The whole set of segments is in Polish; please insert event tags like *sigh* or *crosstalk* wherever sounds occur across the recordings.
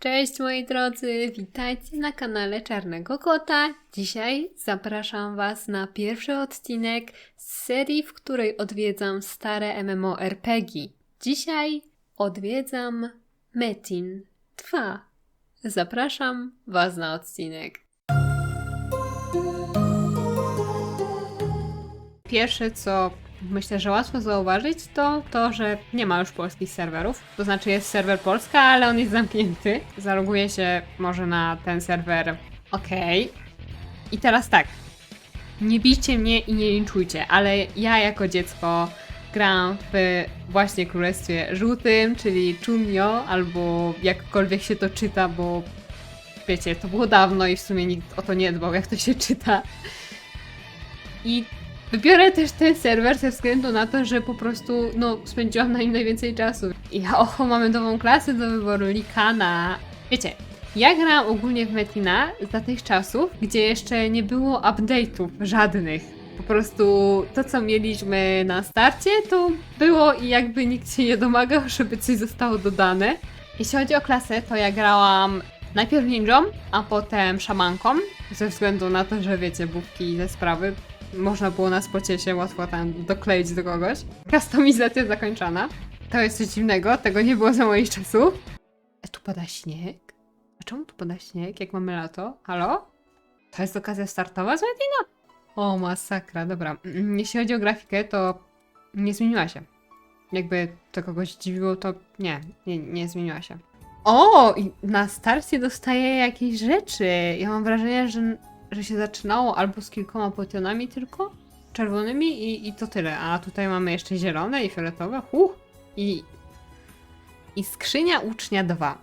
Cześć moi drodzy, witajcie na kanale Czarnego Kota. Dzisiaj zapraszam Was na pierwszy odcinek z serii, w której odwiedzam stare MMORPG. Dzisiaj odwiedzam Metin 2. Zapraszam Was na odcinek. Pierwsze, co myślę, że łatwo zauważyć, to to, że nie ma już polskich serwerów. To znaczy jest serwer Polska, ale on jest zamknięty. Zaloguję się może na ten serwer. Okej. I teraz tak. Nie bijcie mnie i nie linczujcie, ale ja jako dziecko grałam w właśnie Królestwie Żółtym, czyli Chunyo, albo jakkolwiek się to czyta, bo wiecie, to było dawno i w sumie nikt o to nie dbał, jak to się czyta. I Wybiorę też ten serwer ze względu na to, że po prostu, no, spędziłam na nim najwięcej czasu. I ja, oho, mamy nową klasę do wyboru, Likana. Wiecie, ja grałam ogólnie w Metina za tych czasów, gdzie jeszcze nie było update'ów żadnych. Po prostu to, co mieliśmy na starcie, to było i jakby nikt się nie domagał, *laughs* żeby coś zostało dodane. Jeśli chodzi o klasę, to ja grałam najpierw ninją, a potem szamanką, ze względu na to, że wiecie, bubki ze sprawy, można było na spocie łatwo tam dokleić do kogoś. Kustomizacja zakończona. To jest coś dziwnego, tego nie było za moich czasów. E, tu pada śnieg? A czemu tu pada śnieg, jak mamy lato? Halo? To jest okazja startowa z Medina? O, masakra, dobra. Mm, Jeśli chodzi o grafikę, to nie zmieniła się. Jakby to kogoś dziwiło, to nie, nie, nie zmieniła się. O, i na starcie dostaję jakieś rzeczy. Ja mam wrażenie, że że się zaczynało albo z kilkoma potionami tylko, czerwonymi i, i to tyle. A tutaj mamy jeszcze zielone i fioletowe. Huh! I, I skrzynia ucznia 2.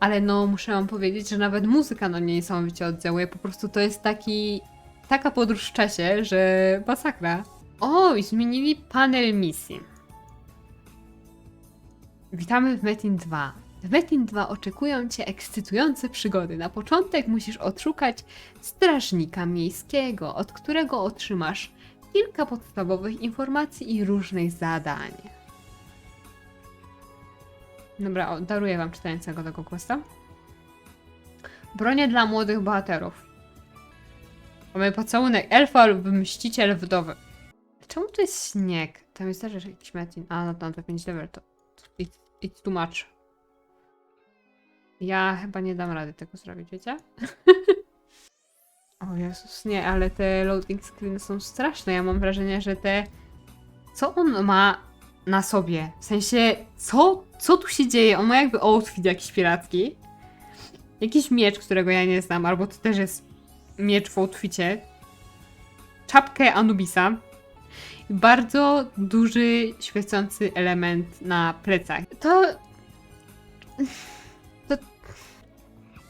Ale no, muszę wam powiedzieć, że nawet muzyka na mnie niesamowicie oddziałuje. Po prostu to jest taki, taka podróż w czasie, że masakra. O, i zmienili panel misji. Witamy w Metin 2. W Metin 2 oczekują Cię ekscytujące przygody. Na początek musisz odszukać strażnika miejskiego, od którego otrzymasz kilka podstawowych informacji i różnych zadań. Dobra, daruję Wam czytanie całego tego questa. Bronie dla młodych bohaterów. Mamy pocałunek elfa lub mściciel wdowy. Czemu to jest śnieg? Tam jest też jakiś metin. A, no to na 5 level to... It's, it's too much. Ja chyba nie dam rady tego zrobić, wiecie? *laughs* o Jezus, nie, ale te loading screeny są straszne. Ja mam wrażenie, że te... Co on ma na sobie? W sensie, co, co tu się dzieje? On ma jakby outfit jakiś piracki. Jakiś miecz, którego ja nie znam, albo to też jest miecz w outficie. Czapkę Anubisa. Bardzo duży, świecący element na plecach. To...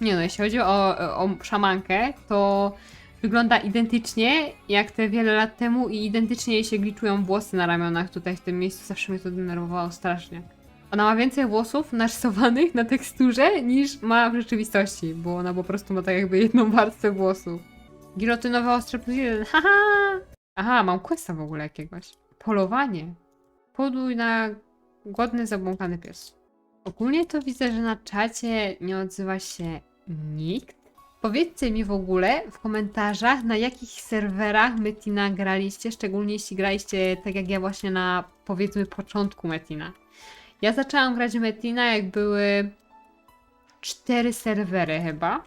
Nie no, jeśli chodzi o, o szamankę, to wygląda identycznie jak te wiele lat temu i identycznie jej się gliczują włosy na ramionach tutaj w tym miejscu. Zawsze mnie to denerwowało strasznie. Ona ma więcej włosów narysowanych na teksturze niż ma w rzeczywistości, bo ona po prostu ma tak jakby jedną warstwę włosów. Gilotynowe ostrze plus jeden, *laughs* haha! Aha, mam questa w ogóle jakiegoś. Polowanie. Poluj na głodny, zabłąkany pies. Ogólnie to widzę, że na czacie nie odzywa się nikt. Powiedzcie mi w ogóle w komentarzach, na jakich serwerach Metina graliście, szczególnie jeśli graliście tak jak ja właśnie na powiedzmy początku Metina. Ja zaczęłam grać Metina jak były cztery serwery chyba.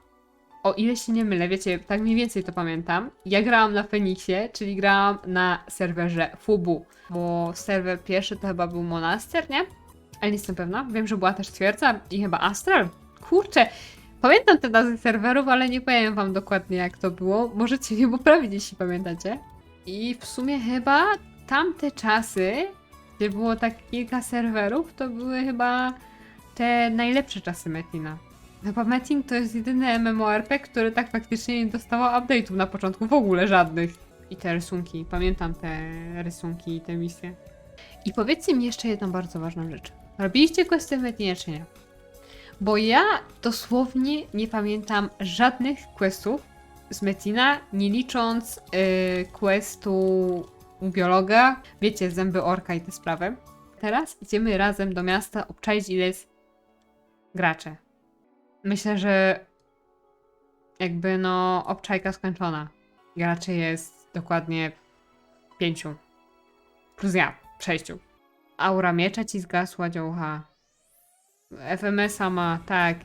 O ile się nie mylę, wiecie, tak mniej więcej to pamiętam. Ja grałam na Feniksie, czyli grałam na serwerze Fubu, bo serwer pierwszy to chyba był Monaster, nie? Ale nie jestem pewna. Wiem, że była też twierdza i chyba Astral. Kurczę, pamiętam te nazwy serwerów, ale nie powiem wam dokładnie jak to było. Możecie mnie poprawić, jeśli pamiętacie. I w sumie chyba tamte czasy, gdzie było tak kilka serwerów, to były chyba te najlepsze czasy Metina. Chyba Metin to jest jedyny MMORP, który tak faktycznie nie dostawał update'ów na początku, w ogóle żadnych. I te rysunki, pamiętam te rysunki i te misje. I powiedzcie mi jeszcze jedną bardzo ważną rzecz. Robiliście questy w Metinie czy nie? Bo ja dosłownie nie pamiętam żadnych questów z Metina, nie licząc yy, questu u biologa. Wiecie, zęby orka i te sprawy. Teraz idziemy razem do miasta obczaić ile jest graczy. Myślę, że jakby no obczajka skończona. Graczy jest dokładnie pięciu. Plus ja, sześciu. Aura miecza ci zgasła, dziołcha. FMS-a ma, tak.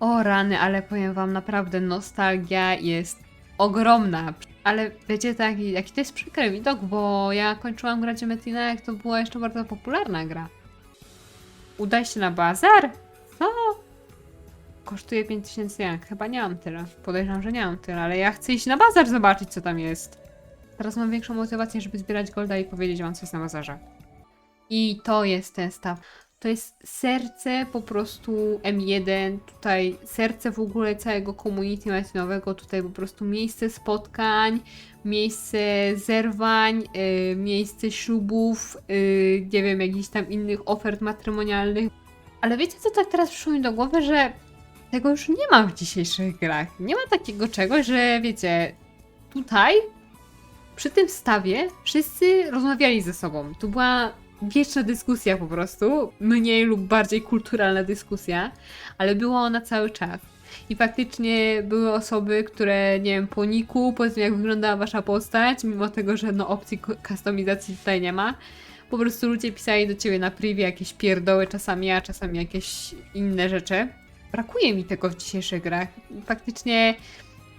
O rany, ale powiem wam naprawdę, nostalgia jest ogromna. Ale wiecie, tak, jaki to jest przykry widok, bo ja kończyłam grać Metina, jak to była jeszcze bardzo popularna gra. Udaj się na bazar? Co? Kosztuje 5000 jen. Chyba nie mam tyle. Podejrzewam, że nie mam tyle, ale ja chcę iść na bazar zobaczyć, co tam jest. Teraz mam większą motywację, żeby zbierać golda i powiedzieć wam, co jest na bazarze. I to jest ten staw. To jest serce po prostu M1, tutaj serce w ogóle całego community metinowego, tutaj po prostu miejsce spotkań, miejsce zerwań, yy, miejsce ślubów, yy, nie wiem, jakichś tam innych ofert matrymonialnych. Ale wiecie co tak teraz przyszło mi do głowy, że tego już nie ma w dzisiejszych grach. Nie ma takiego czegoś, że wiecie, tutaj przy tym stawie wszyscy rozmawiali ze sobą. Tu była wieczna dyskusja po prostu, mniej lub bardziej kulturalna dyskusja, ale była ona cały czas. I faktycznie były osoby, które, nie wiem, po niku, po tym jak wyglądała wasza postać, mimo tego, że no opcji ku- kustomizacji tutaj nie ma, po prostu ludzie pisali do ciebie na privie jakieś pierdoły czasami, a czasami jakieś inne rzeczy. Brakuje mi tego w dzisiejszych grach. Faktycznie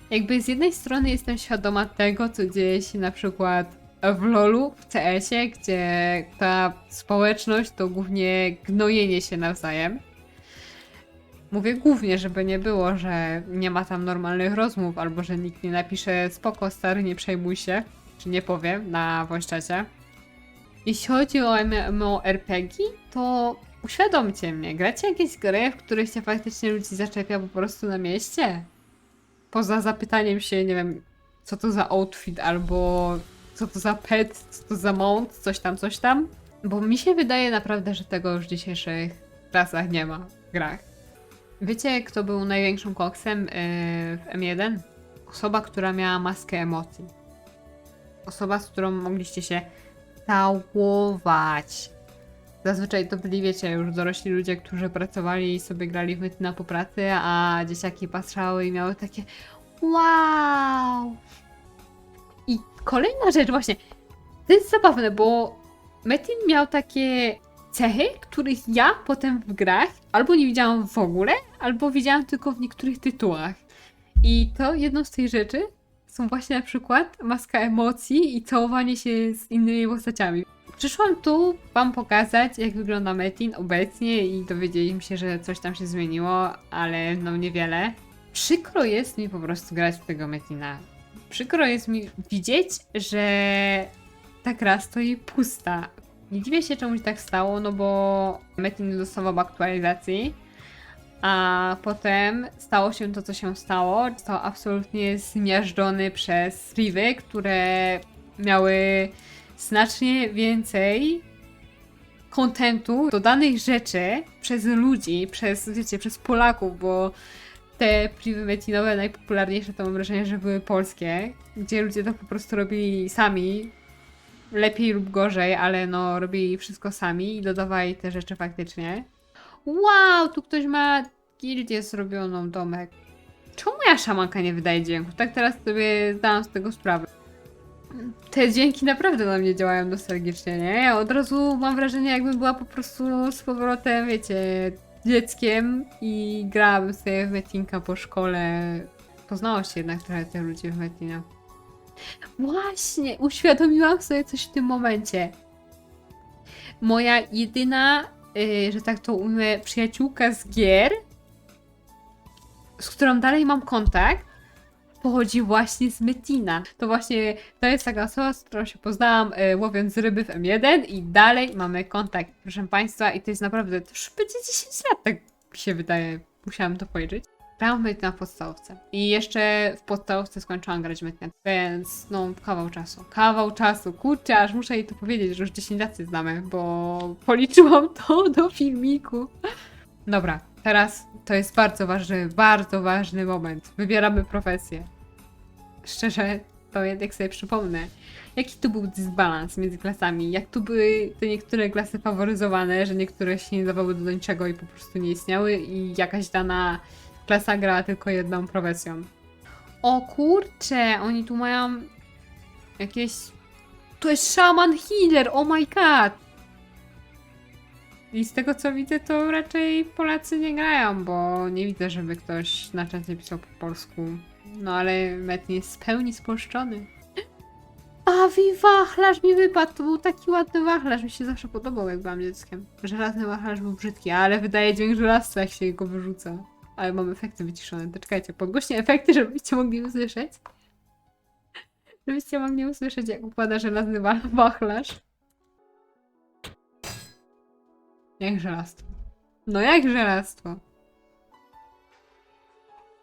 jakby z jednej strony jestem świadoma tego, co dzieje się na przykład w LoLu, w CS-ie, gdzie ta społeczność to głównie gnojenie się nawzajem. Mówię głównie, żeby nie było, że nie ma tam normalnych rozmów, albo że nikt nie napisze spoko stary, nie przejmuj się, czy nie powiem na voice Jeśli chodzi o MMORPG, to uświadomcie mnie, gracie jakieś gry, w których się faktycznie ludzi zaczepia po prostu na mieście? Poza zapytaniem się, nie wiem, co to za outfit, albo co to za pet, co to za mount, coś tam, coś tam. Bo mi się wydaje naprawdę, że tego już w dzisiejszych czasach nie ma w grach. Wiecie, kto był największym koksem yy, w M1? Osoba, która miała maskę emocji. Osoba, z którą mogliście się całować. Zazwyczaj to byli, wiecie, już dorośli ludzie, którzy pracowali i sobie grali w Metina po pracy, a dzieciaki patrzały i miały takie wow! Kolejna rzecz właśnie, to jest zabawne, bo Metin miał takie cechy, których ja potem w grach albo nie widziałam w ogóle, albo widziałam tylko w niektórych tytułach. I to jedną z tych rzeczy są właśnie na przykład maska emocji i całowanie się z innymi postaciami. Przyszłam tu Wam pokazać, jak wygląda Metin obecnie i dowiedzieliśmy się, że coś tam się zmieniło, ale no niewiele. Przykro jest mi po prostu grać w tego Metina. Przykro jest mi widzieć, że ta gra stoi pusta. Nie dziwię się, czemu się tak stało, no bo Metin nie dostawał aktualizacji. A potem stało się to, co się stało. Został absolutnie zmiażdżony przez Rivy, które miały znacznie więcej kontentu, dodanych rzeczy przez ludzi, przez, wiecie, przez Polaków, bo te privy metinowe najpopularniejsze to mam wrażenie, że były polskie, gdzie ludzie to po prostu robili sami, lepiej lub gorzej, ale no robili wszystko sami i dodawali te rzeczy faktycznie. Wow, tu ktoś ma gildię zrobioną, domek. Czemu moja szamanka nie wydaje dźwięku? Tak teraz sobie zdałam z tego sprawę. Te dźwięki naprawdę na mnie działają nostalgicznie, nie? Ja od razu mam wrażenie, jakbym była po prostu z powrotem, wiecie, dzieckiem i grałabym sobie w Metinka po szkole. Poznało się jednak trochę tych ludzi w Metina. Właśnie, uświadomiłam sobie coś w tym momencie. Moja jedyna, yy, że tak to ujmę, przyjaciółka z gier, z którą dalej mam kontakt, pochodzi właśnie z Metina. To właśnie to jest taka osoba, z którą się poznałam y, łowiąc ryby w M1 i dalej mamy kontakt, proszę Państwa, i to jest naprawdę, to już będzie 10 lat, tak mi się wydaje. Musiałam to policzyć. Grałam w Metina w podstawówce. I jeszcze w podstawówce skończyłam grać Metina, więc no kawał czasu. Kawał czasu, kurczę, aż muszę jej to powiedzieć, że już 10 lat się znamy, bo policzyłam to do filmiku. Dobra, teraz to jest bardzo ważny, bardzo ważny moment. Wybieramy profesję. Szczerze, to jednak sobie przypomnę. Jaki tu był dysbalans między klasami? Jak tu były te niektóre klasy faworyzowane, że niektóre się nie dawały do niczego i po prostu nie istniały i jakaś dana klasa gra tylko jedną profesją. O kurcze, oni tu mają jakieś... To jest Shaman Healer, oh my god! I z tego co widzę, to raczej Polacy nie grają, bo nie widzę, żeby ktoś na czacie pisał po polsku. No ale Metin jest w pełni spolszczony. A wi wachlarz mi wypadł, to był taki ładny wachlarz, mi się zawsze podobał jak byłam dzieckiem. Żelazny wachlarz był brzydki, ale wydaje dźwięk żelazca jak się go wyrzuca. Ale mam efekty wyciszone, to czekajcie, podgłośnie efekty, żebyście mogli usłyszeć. Żebyście mogli usłyszeć jak układa żelazny wa- wachlarz. Jak żelastwo. No jak żelastwo.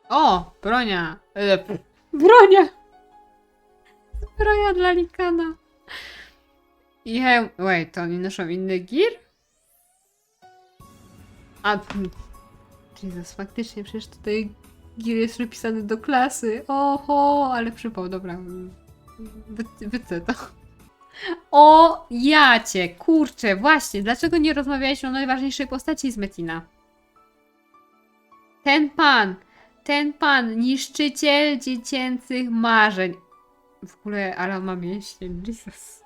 O! Bronia! E, pff, bronia! Bronia dla Likana. I hełm... Wait, to oni noszą inny gir? A... mm, Jezus, faktycznie, przecież tutaj gir jest przypisany do klasy. Oho, ale przypał, dobra. Wy, wycę to. O, jacie, kurczę, właśnie, dlaczego nie rozmawialiśmy o najważniejszej postaci z Metina? Ten pan, ten pan, niszczyciel dziecięcych marzeń. W ogóle, ale ma mięśnie, Jesus.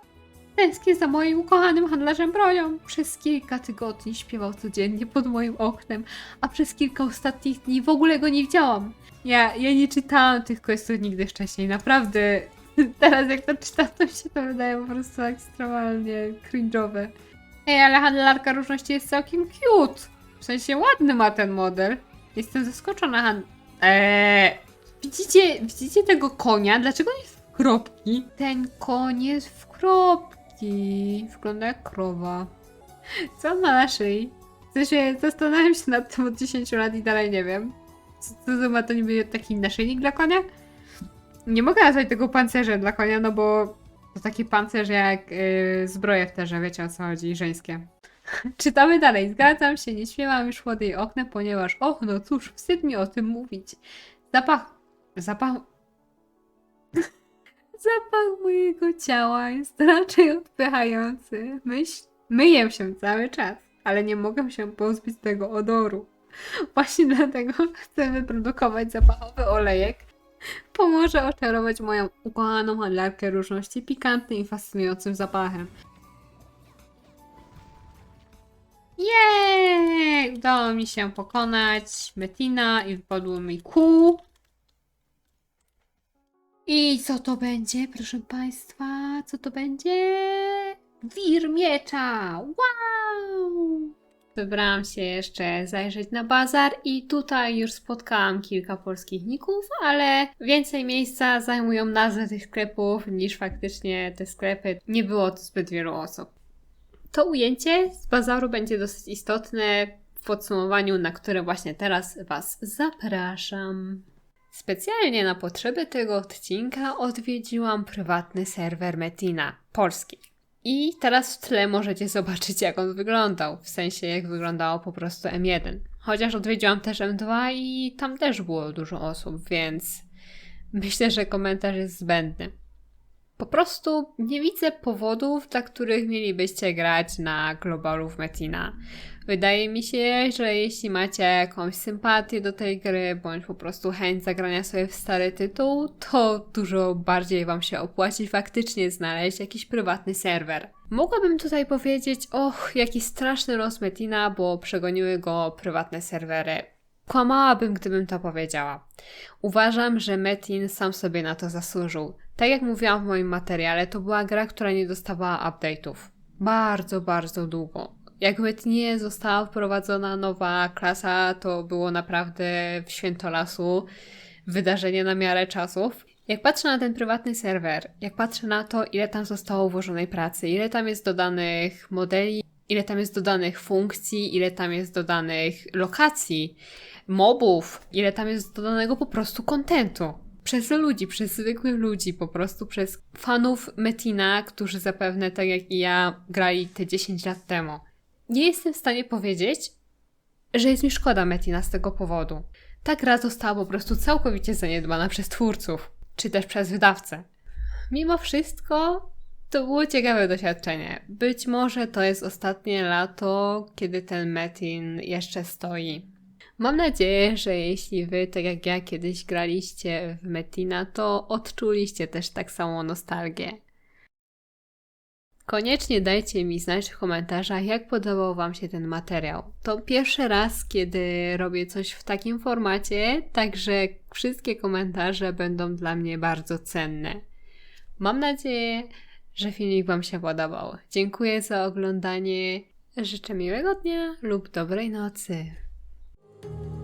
Tęsknię za moim ukochanym handlarzem bronią. Przez kilka tygodni śpiewał codziennie pod moim oknem, a przez kilka ostatnich dni w ogóle go nie widziałam. Ja, ja nie czytałam tych questów nigdy wcześniej, naprawdę. *laughs* Teraz jak to czytam, to mi się to wydaje po prostu ekstremalnie cringe'owe. Ej, ale handlarka różności jest całkiem cute. W sensie ładny ma ten model. Jestem zaskoczona hand... Eee, widzicie, widzicie tego konia? Dlaczego nie jest w kropki? Ten koń jest w kropki. Wygląda jak krowa. Co ma na szyi? W sensie zastanawiam się nad tym od 10 lat i dalej nie wiem. Co, co ma to niby taki naszyjnik dla konia? Nie mogę nazwać tego pancerzem dla konia, no bo to taki pancerz jak yy, zbroje w terze, wiecie o co chodzi, żeńskie. *laughs* Czytamy dalej. Zgadzam się, nie śmiałam już jej oknem, ponieważ, och, no cóż, wstyd mi o tym mówić. Zapach. Zapach. *laughs* Zapach mojego ciała jest raczej odpychający. Myję się cały czas, ale nie mogę się pozbyć tego odoru. Właśnie dlatego chcę wyprodukować zapachowy olejek. Pomoże oczarować moją ukochaną handlarkę różności pikantnym i fascynującym zapachem. Jej! Udało mi się pokonać Metina i wypadło mi kół. I co to będzie, proszę Państwa? Co to będzie? Wir miecza! Wow! Wybrałam się jeszcze zajrzeć na bazar i tutaj już spotkałam kilka polskich ników, ale więcej miejsca zajmują nazwy tych sklepów niż faktycznie te sklepy. Nie było tu zbyt wielu osób. To ujęcie z bazaru będzie dosyć istotne w podsumowaniu, na które właśnie teraz Was zapraszam. Specjalnie na potrzeby tego odcinka odwiedziłam prywatny serwer Metina, polski. I teraz w tle możecie zobaczyć, jak on wyglądał, w sensie jak wyglądało po prostu M1. Chociaż odwiedziłam też M2 i tam też było dużo osób, więc myślę, że komentarz jest zbędny. Po prostu nie widzę powodów, dla których mielibyście grać na globalu w Metina. Wydaje mi się, że jeśli macie jakąś sympatię do tej gry, bądź po prostu chęć zagrania sobie w stary tytuł, to dużo bardziej Wam się opłaci faktycznie znaleźć jakiś prywatny serwer. Mogłabym tutaj powiedzieć, och, jaki straszny los Metina, bo przegoniły go prywatne serwery. Kłamałabym, gdybym to powiedziała. Uważam, że Metin sam sobie na to zasłużył. Tak jak mówiłam w moim materiale, to była gra, która nie dostawała update'ów. Bardzo, bardzo długo. Jak nawet nie została wprowadzona nowa klasa, to było naprawdę w świętolasu wydarzenie na miarę czasów. Jak patrzę na ten prywatny serwer, jak patrzę na to, ile tam zostało włożonej pracy, ile tam jest dodanych modeli, ile tam jest dodanych funkcji, ile tam jest dodanych lokacji, mobów, ile tam jest dodanego po prostu kontentu. Przez ludzi, przez zwykłych ludzi, po prostu przez fanów Metina, którzy zapewne, tak jak i ja, grali te 10 lat temu. Nie jestem w stanie powiedzieć, że jest mi szkoda Metina z tego powodu. Ta gra została po prostu całkowicie zaniedbana przez twórców, czy też przez wydawcę. Mimo wszystko, to było ciekawe doświadczenie. Być może to jest ostatnie lato, kiedy ten Metin jeszcze stoi. Mam nadzieję, że jeśli wy, tak jak ja kiedyś graliście w Metina, to odczuliście też tak samą nostalgię. Koniecznie dajcie mi znać w komentarzach, jak podobał Wam się ten materiał. To pierwszy raz, kiedy robię coś w takim formacie, także wszystkie komentarze będą dla mnie bardzo cenne. Mam nadzieję, że filmik Wam się podobał. Dziękuję za oglądanie. Życzę miłego dnia lub dobrej nocy. thank you